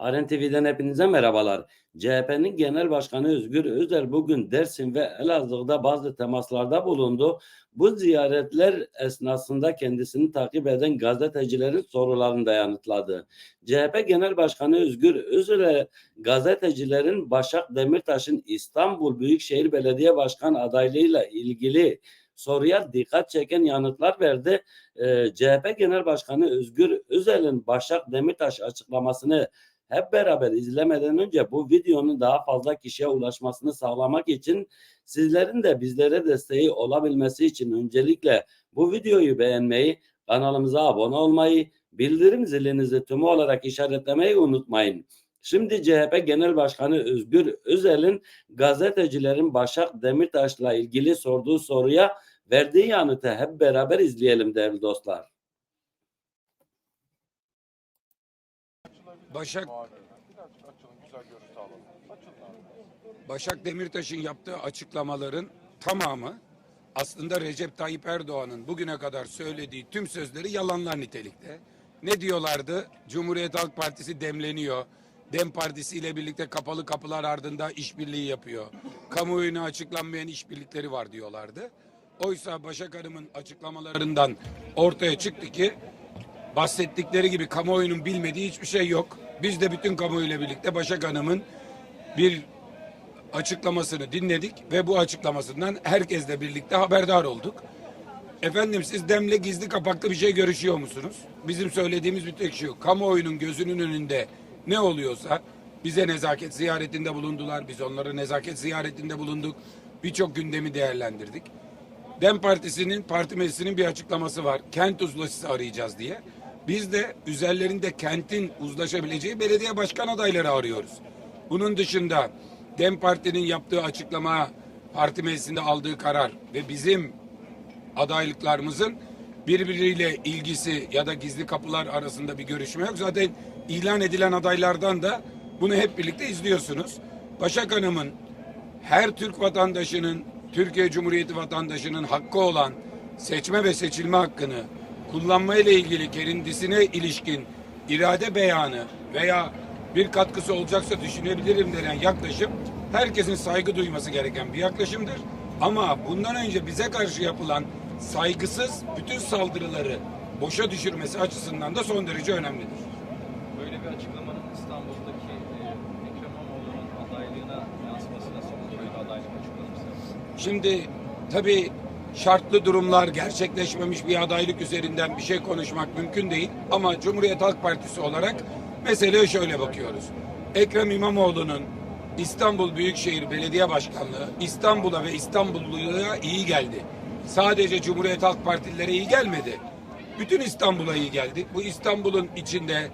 Aren TV'den hepinize merhabalar. CHP'nin Genel Başkanı Özgür Özel bugün Dersim ve Elazığ'da bazı temaslarda bulundu. Bu ziyaretler esnasında kendisini takip eden gazetecilerin sorularını da yanıtladı. CHP Genel Başkanı Özgür Özel'e gazetecilerin Başak Demirtaş'ın İstanbul Büyükşehir Belediye Başkan adaylığıyla ilgili soruya dikkat çeken yanıtlar verdi. Ee, CHP Genel Başkanı Özgür Özel'in Başak Demirtaş açıklamasını hep beraber izlemeden önce bu videonun daha fazla kişiye ulaşmasını sağlamak için sizlerin de bizlere desteği olabilmesi için öncelikle bu videoyu beğenmeyi, kanalımıza abone olmayı, bildirim zilinizi tümü olarak işaretlemeyi unutmayın. Şimdi CHP Genel Başkanı Özgür Özel'in gazetecilerin Başak Demirtaş'la ilgili sorduğu soruya verdiği yanıtı hep beraber izleyelim değerli dostlar. Başak Birazcık açılın güzel görüntü alalım. Açılın abi. Başak Demirtaş'ın yaptığı açıklamaların tamamı aslında Recep Tayyip Erdoğan'ın bugüne kadar söylediği tüm sözleri yalanlar nitelikte. Ne diyorlardı? Cumhuriyet Halk Partisi demleniyor. Dem Partisi ile birlikte kapalı kapılar ardında işbirliği yapıyor. Kamuoyuna açıklanmayan işbirlikleri var diyorlardı. Oysa Başak Hanım'ın açıklamalarından ortaya çıktı ki bahsettikleri gibi kamuoyunun bilmediği hiçbir şey yok. Biz de bütün kamuoyuyla birlikte Başak Hanım'ın bir açıklamasını dinledik ve bu açıklamasından herkesle birlikte haberdar olduk. Efendim siz demle gizli kapaklı bir şey görüşüyor musunuz? Bizim söylediğimiz bir tek şey yok. Kamuoyunun gözünün önünde ne oluyorsa bize nezaket ziyaretinde bulundular. Biz onlara nezaket ziyaretinde bulunduk. Birçok gündemi değerlendirdik. Dem Partisi'nin parti meclisinin bir açıklaması var. Kent uzlaşısı arayacağız diye. Biz de üzerlerinde kentin uzlaşabileceği belediye başkan adayları arıyoruz. Bunun dışında Dem Parti'nin yaptığı açıklama, parti meclisinde aldığı karar ve bizim adaylıklarımızın birbiriyle ilgisi ya da gizli kapılar arasında bir görüşme yok. Zaten ilan edilen adaylardan da bunu hep birlikte izliyorsunuz. Başak Hanım'ın her Türk vatandaşının, Türkiye Cumhuriyeti vatandaşının hakkı olan seçme ve seçilme hakkını kullanma ile ilgili kendisine ilişkin irade beyanı veya bir katkısı olacaksa düşünebilirim denen yaklaşım herkesin saygı duyması gereken bir yaklaşımdır. Ama bundan önce bize karşı yapılan saygısız bütün saldırıları boşa düşürmesi açısından da son derece önemlidir. Böyle bir açıklamanın İstanbul'daki e, Ekrem İmamoğlu'nun adaylığına yansıması nasıl olur? Böyle adaylık açıklanırsa. Şimdi tabii şartlı durumlar gerçekleşmemiş bir adaylık üzerinden bir şey konuşmak mümkün değil. Ama Cumhuriyet Halk Partisi olarak meseleye şöyle bakıyoruz. Ekrem İmamoğlu'nun İstanbul Büyükşehir Belediye Başkanlığı İstanbul'a ve İstanbulluya iyi geldi. Sadece Cumhuriyet Halk Partililere iyi gelmedi. Bütün İstanbul'a iyi geldi. Bu İstanbul'un içinde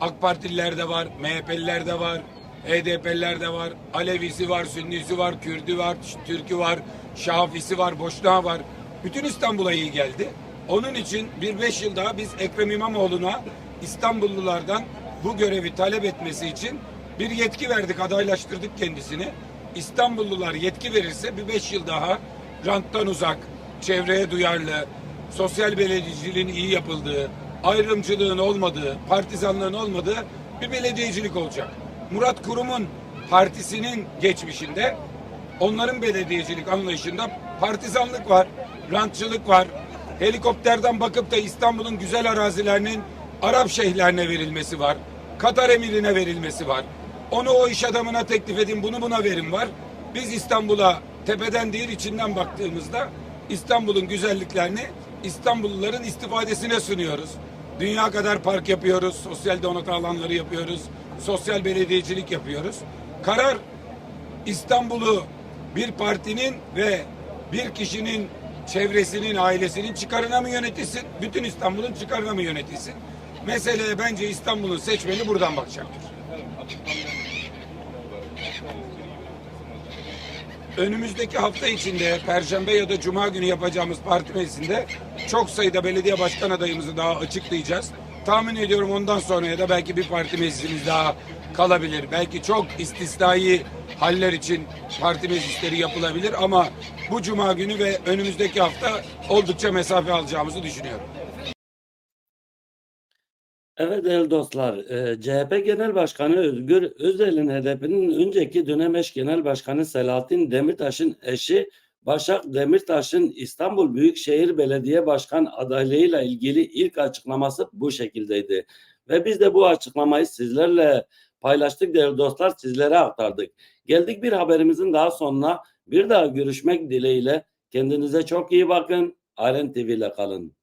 AK Partililer de var, MHP'liler de var, HDP'liler de var, Alevisi var, Sünnisi var, Kürdü var, Türkü var, Şafisi var, Boşnağı var. Bütün İstanbul'a iyi geldi. Onun için bir beş yıl daha biz Ekrem İmamoğlu'na İstanbullulardan bu görevi talep etmesi için bir yetki verdik, adaylaştırdık kendisini. İstanbullular yetki verirse bir beş yıl daha ranttan uzak, çevreye duyarlı, sosyal belediyeciliğin iyi yapıldığı, ayrımcılığın olmadığı, partizanlığın olmadığı bir belediyecilik olacak. Murat Kurum'un partisinin geçmişinde onların belediyecilik anlayışında partizanlık var, rantçılık var. Helikopterden bakıp da İstanbul'un güzel arazilerinin Arap şeyhlerine verilmesi var. Katar emirine verilmesi var. Onu o iş adamına teklif edin, bunu buna verin var. Biz İstanbul'a tepeden değil içinden baktığımızda İstanbul'un güzelliklerini İstanbulluların istifadesine sunuyoruz. Dünya kadar park yapıyoruz, sosyal donatı alanları yapıyoruz, sosyal belediyecilik yapıyoruz. Karar İstanbul'u bir partinin ve bir kişinin çevresinin, ailesinin çıkarına mı yönetilsin, bütün İstanbul'un çıkarına mı yönetilsin? Meseleye bence İstanbul'un seçmeni buradan bakacaktır. Önümüzdeki hafta içinde Perşembe ya da Cuma günü yapacağımız parti meclisinde çok sayıda belediye başkan adayımızı daha açıklayacağız. Tahmin ediyorum ondan sonra ya da belki bir parti meclisimiz daha kalabilir. Belki çok istisnai haller için parti meclisleri yapılabilir ama bu Cuma günü ve önümüzdeki hafta oldukça mesafe alacağımızı düşünüyorum. Evet değerli dostlar, e, CHP Genel Başkanı Özgür Özel'in HDP'nin önceki dönem eş genel başkanı Selahattin Demirtaş'ın eşi Başak Demirtaş'ın İstanbul Büyükşehir Belediye Başkan adaylığıyla ilgili ilk açıklaması bu şekildeydi. Ve biz de bu açıklamayı sizlerle paylaştık değerli dostlar, sizlere aktardık. Geldik bir haberimizin daha sonuna. Bir daha görüşmek dileğiyle. Kendinize çok iyi bakın. Aren TV ile kalın.